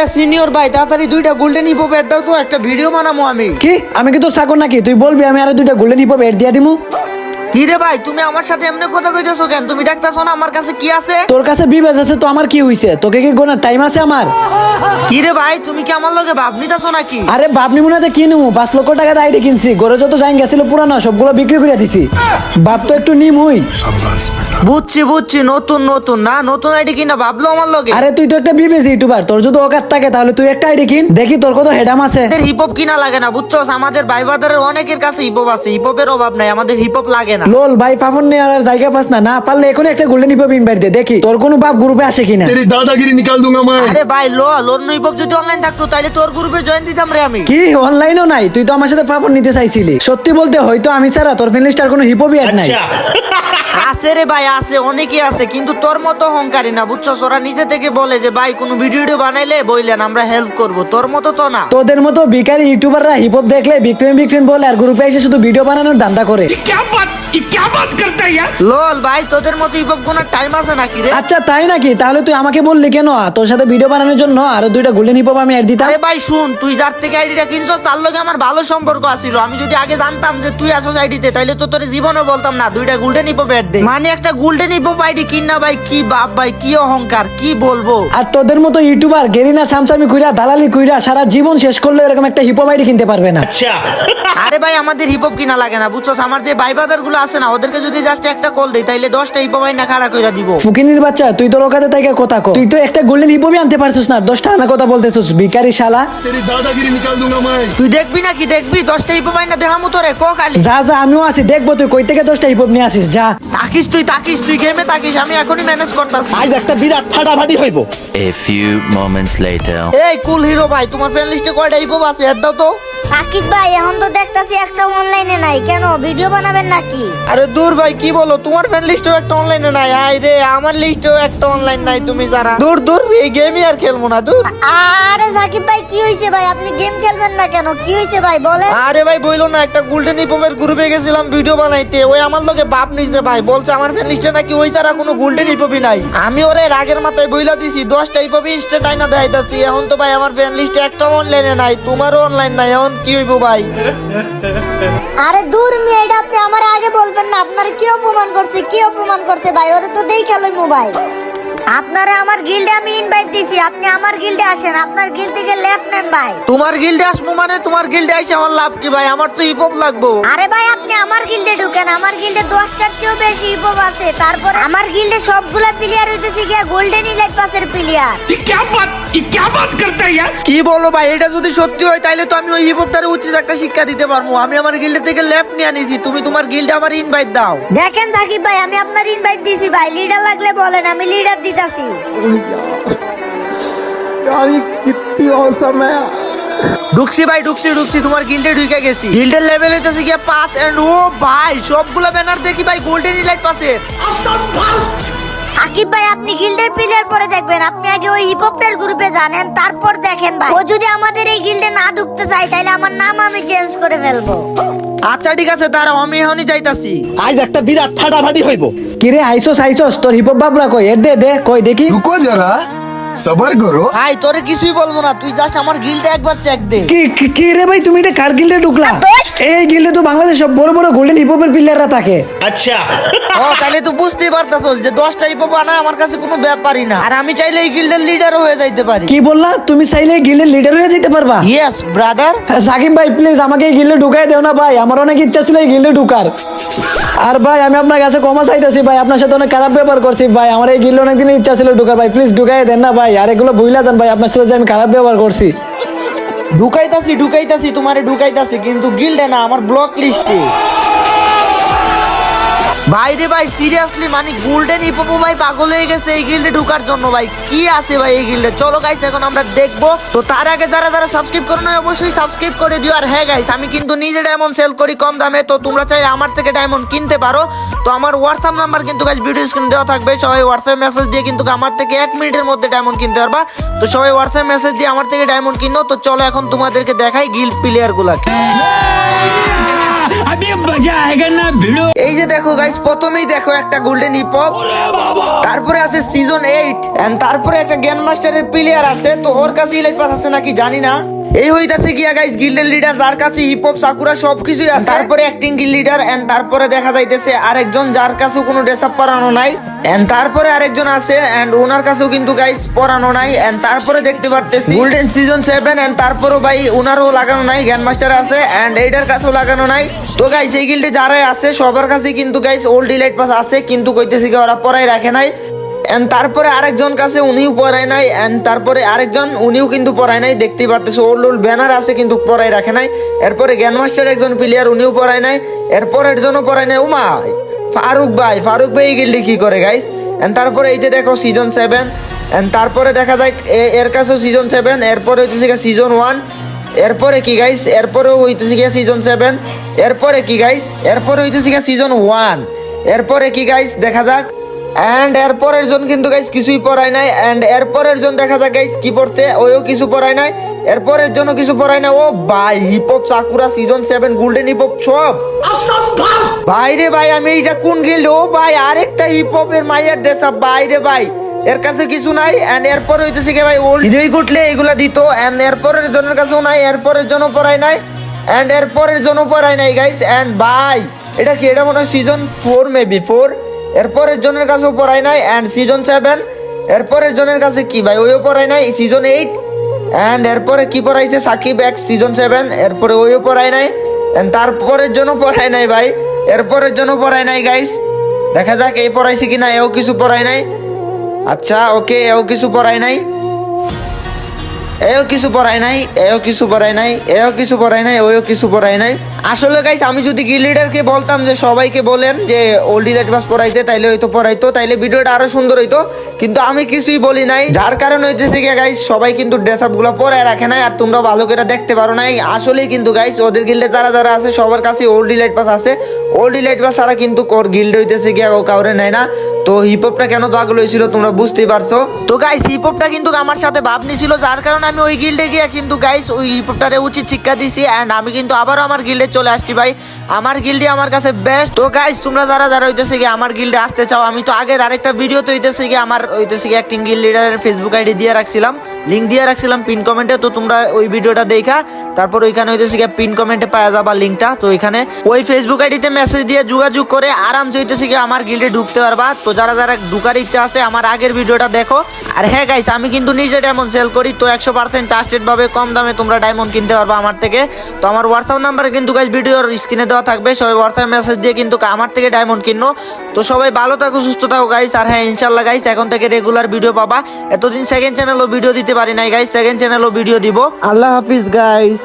A senior ভাই, তাড়াতাড়ি দুইটা গোল্ডেন হিপো দাও তো, একটা ভিডিও বানাবো আমি। কি? আমি কি তোর নাকি? তুই বলবি আমি আরও দুইটা গোল্ডেন হিপ দিয়া দিমু? কি রে ভাই তুমি আমার সাথে এমনি কথা কইতেছো কেন? তুমি দেখতেছো না আমার কাছে কি আছে? তোর কাছে বিবেজ আছে তো আমার কি হইছে? তোকে কি গোনার টাইম আছে আমার? কি রে ভাই তুমি কি আমার লগে ভাব নিতেছো নাকি? আরে বাপ নিমুনাতে কি নিমু? পাঁচ লক্ষ টাকার আইডি কিনছি গরু যত জাইন গেছিল পুরানো সবগুলো বিক্রি করে দিছি। বাপ তো একটু নিমুই। বুঝছি বুঝছি নতুন নতুন। না নতুন আইডি কিনা ভাবলো আমার লগে। আরে তুই তো একটা বিবেজ ইউটিউবার তোর যদি অকাত থাকে তাহলে তুই একটা আইডি কিন। দেখি তোর কত হেডাম আছে। হিপ হপ কিনা লাগে না বুঝছ আমাদের ভাই বাদারের অনেকের কাছে হিপহপ আছে হিপহপের অভাব নাই আমাদের হিপ হপ লাগে না। ভাই পাপন আর জায়গা পাস না। না পারলে একটা গোল্ডেন ইনভাইট দে দেখি। তোর কোনো বাপ গ্রুপে আসে কিনা? তেরি দাদাগিরি নিকাল দুঙ্গা মা আরে ভাই যদি অনলাইন থাকতো তাহলে তোর গ্রুপে জয়েন দিতাম রে আমি। কি? অনলাইনও নাই? তুই তো আমার সাথে পাপন নিতে চাইছিলি। সত্যি বলতে হয়তো আমি ছাড়া তোর ফ্যামিলি স্টার কোনো নাই। আছে রে ভাই আছে অনেকে আছে কিন্তু তোর মতো হংকারি না বুঝছ সরা নিজে থেকে বলে যে ভাই কোনো ভিডিও বানাইলে বইলেন আমরা হেল্প করব। তোর মতো তো না। তোদের মতো বিকারি ইউটিউবাররা হিপ হপ দেখলে বিগ ফ্যাম বিগ ফ্যাম বলে আর গ্রুপে এসে শুধু ভিডিও বানানোর দান্দা করে। क्या बात ये क्या बात करता है यार লোল ভাই তোদের মতো হিপহপ কোনো টাইম আছে নাকি রে আচ্ছা তাই নাকি তাহলে তুই আমাকে বললি কেন তোর সাথে ভিডিও বানানোর জন্য আরো দুইটা গোল্ডেন হিপ হপ আমি অ্যাড দিতাম আরে ভাই শুন তুই যার থেকে আইডিটা কিনছো তার লগে আমার ভালো সম্পর্ক আছিল আমি যদি আগে জানতাম যে তুই আসোস আইডিতে তাইলে তো তোর জীবনে বলতাম না দুইটা গোল্ডেন হিপো ব্যাট দে মানে একটা গোল্ডেন হিপো আইডি কিন না ভাই কি বাপ ভাই কি অহংকার কি বলবো আর তোদের মতো ইউটিউবার গেরিনা সামসামি কুইরা দালালি কুইরা সারা জীবন শেষ করলে এরকম একটা হিপ হপ আইডি কিনতে পারবে না আরে ভাই আমাদের হিপহপ কিনা লাগে না বুঝছস আমার যে ভাই বাদার গুলো না ওদেরকে যদি জাস্ট একটা কল দেই তাইলে দশটা খাড়া দিব। ফুকিনির বাচ্চা তুই তাইকে কথা কো। তুই তো একটা গোল্ডেন আনতে পারছিস না দশটা আনা কথা বলতেছিস শালা। তুই দেখবি দেখবি দশটা খালি? যা যা আমিও আছি দেখব তুই কই থেকে দশটা হিপোম নিয়ে আসিস যা। তাকিস তুই তাকিস তুই গেমে তাকিস আমি এখনই ম্যানেজ করতাছি। আজ একটা বিরাট ফাটাফাটি হইব। A few moments later. এই কুল হিরো ভাই তোমার ফ্রেন্ড লিস্টে কয়টা হিপোম আছে এড তো। সাকিব ভাই এখন তো দেখতাছি একটা অনলাইনে নাই। কেন ভিডিও বানাবেন নাকি? আরে দূর ভাই কি বলো? তোমার ফ্রেন্ড লিস্টেও একটা অনলাইনে নাই। আই রে আমার লিস্টেও একটা অনলাইন নাই তুমি যারা। দূর দূর এই গেমই আর খেলব না দূর। আরে সাকিব ভাই হয়েছে ভাই? আপনি গেম খেলবেন না কেন? কি হয়েছে ভাই? বলেন। আরে ভাই বইলো না একটা গোল্ডেন হিপমের গ্রুপে গেছিলাম ভিডিও বানাইতে। ওই আমার লোকে বাপ নিছে ভাই। বলছে আমার ফ্রেন্ড লিস্টে নাকি ওই ছাড়া কোনো গোল্ডেন হিপপি নাই। আমি ওরে রাগের মাথায় বইলা দিছি দশটা হিপপি ইনস্টেট আইনা দেখাইতাছি। এখন তো ভাই আমার ফ্রেন্ড লিস্টে একটা অনলাইনে নাই তোমারও অনলাইন নাই। এখন কি হইবো ভাই? আরে দূর মেয়ে এটা আপনি আমার আগে বলবেন না। আপনার কি অপমান করছে? কি অপমান করছে ভাই? ওরে তো দেই খেলোই মোবাইল আপনারা আমার গিল্ডে আমি ইনভাইট দিছি আপনি আমার গিল্ডে আসেন আপনার গিল্ড থেকে লেফট নেন ভাই। তোমার গিল্ডে আসব মানে তোমার গিল্ডে আইসে আমার লাভ কি ভাই? আমার তো ইপপ লাগবো। আরে ভাই আপনি আমার গিল্ডে ঢুকেন আমার গিল্ডে দশটার চেয়েও বেশি ইপপ আছে। তারপর আমার গিল্ডে সবগুলা প্লেয়ার হইতেছে গিয়া গোল্ডেন ইলাইট পাসের প্লেয়ার কি বলো ভাই এটা যদি সত্যি হয় তাহলে তো আমি ওই হিপহপটারে উচিত একটা শিক্ষা দিতে পারব। আমি আমার গিল্ডে থেকে লেফট নিয়ে আনিছি তুমি তোমার গিল্ডে আমার ইনভাইট দাও। দেখেন সাকিব ভাই আমি আপনার ইনভাইট দিছি ভাই। লিডার লাগলে বলেন আমি লিডার দিতে দিতাছি ঢুকছি ভাই ঢুকছি ঢুকছি তোমার গিল্ডে ঢুকে গেছি। গিল্ডের লেভেল হইতেছে গিয়ে পাস এন্ড ও ভাই সবগুলো ব্যানার দেখি ভাই গোল্ডেন ইলাইট পাসে সাকিব ভাই আপনি গিল্ডের প্লেয়ার পরে দেখবেন আপনি আগে ওই হিপহপের গ্রুপে জানেন তারপর দেখেন ভাই। ও যদি আমাদের এই গিল্ডে না ঢুকতে চায় তাহলে আমার নাম আমি চেঞ্জ করে ফেলব। আচ্ছা ঠিক আছে তার আমি এখনই যাইতাছি। আজ একটা বিরাট ফাটাফাটি হইব। কিরে আইসোস আইসোস তোর হিপ বাবুরা কই? এর দে দে কই দেখি। রুকো যারা সবার করো। ভাই তোরে কিছুই বলব না। তুই জাস্ট আমার গিলটা একবার চেক দে। কি কি- রে ভাই তুমি এটা কার গিল্ডে ঢুকলা? এই গিল্ডে তো বাংলাদেশ সব বড় বড় গোল্ডেন হিপহপের প্লেয়াররা থাকে। আচ্ছা। ও তাহলে তো বুঝতেই পারতাছ যে দশটা ইপো বানা আমার কাছে কোনো ব্যাপারই না। আর আমি চাইলে এই গিল্ডের লিডারও হয়ে যাইতে পারি। কি বললা? তুমি চাইলে গিল্ডের লিডার হয়ে যেতে পারবা। ইয়েস হ্যাঁ, ব্রাদার সাকিব ভাই প্লিজ আমাকে এই গিল্ডে ঢুকাই দেও না ভাই। আমার অনেক ইচ্ছা ছিল এই গিল্ডে ঢুকার। আর ভাই আমি আপনার কাছে ক্ষমা চাইতেছি ভাই। আপনার সাথে অনেক খারাপ ব্যবহার করছি ভাই। আমার এই গিল্ডে অনেকদিন ইচ্ছা ছিল ঢুকার ভাই। প্লিজ ঢুকাই দেন না ভাই। আর এগুলো বুঝলা যান ভাই, আপনার সাথে যে আমি খারাপ ব্যবহার করছি। ঢুকাইতাছি ঢুকাইতাছি, তোমারে ঢুকাইতাছি, কিন্তু গিল্ডে না, আমার ব্লক লিস্টে ভাই রে ভাই সিরিয়াসলি মানে গোল্ডেন হিপোপো ভাই পাগল হয়ে গেছে এই গিল্ডে ঢুকার জন্য ভাই। কি আছে ভাই এই গিল্ডে চলো গাইস এখন আমরা দেখব। তো তার আগে যারা যারা সাবস্ক্রাইব করো না অবশ্যই সাবস্ক্রাইব করে দিও। আর হ্যাঁ গাইস আমি কিন্তু নিজে ডায়মন্ড সেল করি কম দামে, তো তোমরা চাই আমার থেকে ডায়মন্ড কিনতে পারো। তো আমার হোয়াটসঅ্যাপ নাম্বার কিন্তু গাইস ভিডিও স্ক্রিন দেওয়া থাকবে। সবাই হোয়াটসঅ্যাপ মেসেজ দিয়ে কিন্তু আমার থেকে এক মিনিটের মধ্যে ডায়মন্ড কিনতে পারবা। তো সবাই হোয়াটসঅ্যাপ মেসেজ দিয়ে আমার থেকে ডায়মন্ড কিনো। তো চলো এখন তোমাদেরকে দেখাই গিল্ড প্লেয়ার আমি মজা না এই যে দেখো গাইস প্রথমেই দেখো একটা গোল্ডেন হিপ তারপরে আছে সিজন এইট এন্ড তারপরে একটা গ্যান্ড মাস্টারের প্লেয়ার আছে। তো ওর কাছে ইলেট আছে নাকি জানি না। এই হইতাছে গিয়া গাইস গিল্ডের লিডার যার কাছে হিপ হপ সাকুরা সবকিছুই আছে। তারপরে অ্যাক্টিং গিল লিডার এন্ড তারপরে দেখা যাইতেছে আরেকজন যার কাছে কোনো ড্রেস আপ পরানো নাই। এন্ড তারপরে আরেকজন আছে এন্ড ওনার কাছেও কিন্তু গাইস পরানো নাই। এন্ড তারপরে দেখতে পারতেছি গোল্ডেন সিজন সেভেন এন্ড তারপরেও ভাই ওনারও লাগানো নাই গ্যান মাস্টার আছে এন্ড এইটার কাছেও লাগানো নাই। তো গাইস এই গিল্ডে যারাই আছে, সবার কাছে কিন্তু গাইস ওল্ড ডিলাইট পাস আছে। কিন্তু কইতেছি কি ওরা পরাই রাখে নাই। এন্ড তারপরে আরেকজন কাছে উনিও পড়ায় নাই এন্ড তারপরে আরেকজন উনিও কিন্তু পড়ায় নাই, দেখতেই পারতেছে ওল্ড ওল্ড ব্যানার আছে কিন্তু পড়াই রাখে নাই। এরপরে জ্ঞান মাস্টার একজন প্লেয়ার উনিও পড়ায় নাই, এরপরের জন্য পড়ায় নাই। উমা, ফারুক ভাই ফারুক ভাই এই গিল্ডে কি করে গাইস এন্ড তারপরে এই যে দেখো সিজন সেভেন এন্ড তারপরে দেখা যায় এর কাছেও সিজন সেভেন এরপরে হইতেছে সিজন ওয়ান এরপরে কি গাইস এরপরেও হইতেছে গিয়া সিজন সেভেন এরপরে কি গাইস এরপরে হইতেছে গিয়া সিজন ওয়ান এরপরে কি গাইস দেখা যাক। এন্ড এরপরের জন কিন্তু গাইস কিছুই পড়ায় নাই। এন্ড এরপরের জন দেখা যাক গাইস কি পড়তে ওইও কিছু পড়ায় নাই। এরপরের জন্য কিছু পড়ায় না ও ভাই hip hop Sakura season seven golden hip hop সব। ভাই রে ভাই, আমি এইটা কোন গিল্ড ও ভাই, আরেকটা হিপ হপের মাইয়ার ড্রেস আপ ভাই রে ভাই, এর কাছে কিছু নাই। এন্ড এরপর হইতেছে কি ভাই ওল্ড হিরোই গুটলে এগুলা দিত। এন্ড এরপরের জনের কাছেও নাই, এরপরের জন্য পড়াই নাই। এন্ড এরপরের জন্য পড়াই নাই গাইস এন্ড ভাই, এটা কি, এটা মনে হয় সিজন ফোর মেবি ফোর এরপরের জনের কাছেও পড়াই নাই অ্যান্ড সিজন সেভেন এরপরের জনের কাছে কি ভাই? ওইও পড়াই নাই সিজন এইট অ্যান্ড এরপরে কি পড়াইছে? সাকিব এক সিজন সেভেন এরপরে ওইও পড়াই নাই অ্যান্ড তারপরের জন্য পড়াই নাই ভাই। এরপরের জন্য পড়াই নাই গাইস দেখা যাক এই পড়াইছে কি না এও কিছু পড়াই নাই। আচ্ছা ওকে এও কিছু পড়াই নাই। এও কিছু পড়াই নাই, এও কিছু পড়াই নাই, এও কিছু পড়াই নাই ওও কিছু পড়াই নাই। আসলে গাইস আমি যদি গিল বলতাম যে, সবাইকে বলেন যে ওল্ড ডিলাইট বাস পড়াইতে, তাইলে হয়তো পড়াইতো, তাইলে ভিডিওটা আরও সুন্দর হইতো। কিন্তু আমি কিছুই বলি নাই। যার কারণে হইতেছে কি গাইস সবাই কিন্তু ড্রেস আপগুলো পরায় রাখে নাই, আর তোমরা ভালো করে দেখতে পারো নাই। আসলেই কিন্তু গাইস ওদের গিল্ডে যারা যারা আছে, সবার কাছে ওল্ড ডিলাইট পাস আছে। ওল্ড ডিলাইট পাস ছাড়া কিন্তু কোর গিল্ড হইতেছে কি কাউরে নেয় না। তো হিপ হপটা কেন পাগল হয়েছিল তোমরা বুঝতেই পারছ। তো গাইস হিপ হপটা কিন্তু আমার সাথে ভাবনি ছিল যার কারণে আমি ওই গিল্ডে গিয়ে কিন্তু গাইস ওই হিপ হপটারে উচিত শিক্ষা দিছি এন্ড আমি কিন্তু আবারও আমার গিল্ডে চলে আসছি ভাই। আমার গিল্ডে আমার কাছে বেস্ট তো গাইস তোমরা যারা যারা হইতেছে কি আমার গিল্ডে আসতে চাও, আমি তো আগের আরেকটা ভিডিওতে হইতেছে কি আমার হইতেছে কি অ্যাক্টিং গিল্ড লিডারের ফেসবুক আইডি দিয়ে রাখছিলাম। লিঙ্ক দিয়ে রাখছিলাম পিন কমেন্টে তো তোমরা ওই ভিডিওটা দেখা। তারপর ওইখানে হইতেছে কি পিন কমেন্টে পাওয়া যাবা লিঙ্কটা তো ওইখানে ওই ফেসবুক আইডিতে মেসেজ দিয়ে যোগাযোগ করে আরামসে হইতেছে কি আমার গিল্ডে ঢুকতে পারবা। তো যারা যারা ঢুকার ইচ্ছা আছে, আমার আগের ভিডিওটা দেখো। আর হ্যাঁ গাইস আমি কিন্তু নিজে ডায়মন্ড সেল করি, তো একশো পার্সেন্ট ট্রাস্টেড ভাবে কম দামে তোমরা ডায়মন্ড কিনতে পারবা আমার থেকে। তো আমার হোয়াটসঅ্যাপ নাম্বার কিন্তু গাইস ভিডিওর স্ক্রিনে দেওয়া থাকবে। সবাই হোয়াটসঅ্যাপ মেসেজ দিয়ে কিন্তু আমার থেকে ডায়মন্ড কিনো। তো সবাই ভালো থাকো, সুস্থ থাকো গাইস আর হ্যাঁ ইনশাল্লাহ গাইস এখন থেকে রেগুলার ভিডিও পাবা। এতদিন সেকেন্ড চ্যানেলও ভিডিও দিতে পারি নাই গাইস সেকেন্ড চ্যানেলও ভিডিও দিব। আল্লাহ হাফিজ গাইস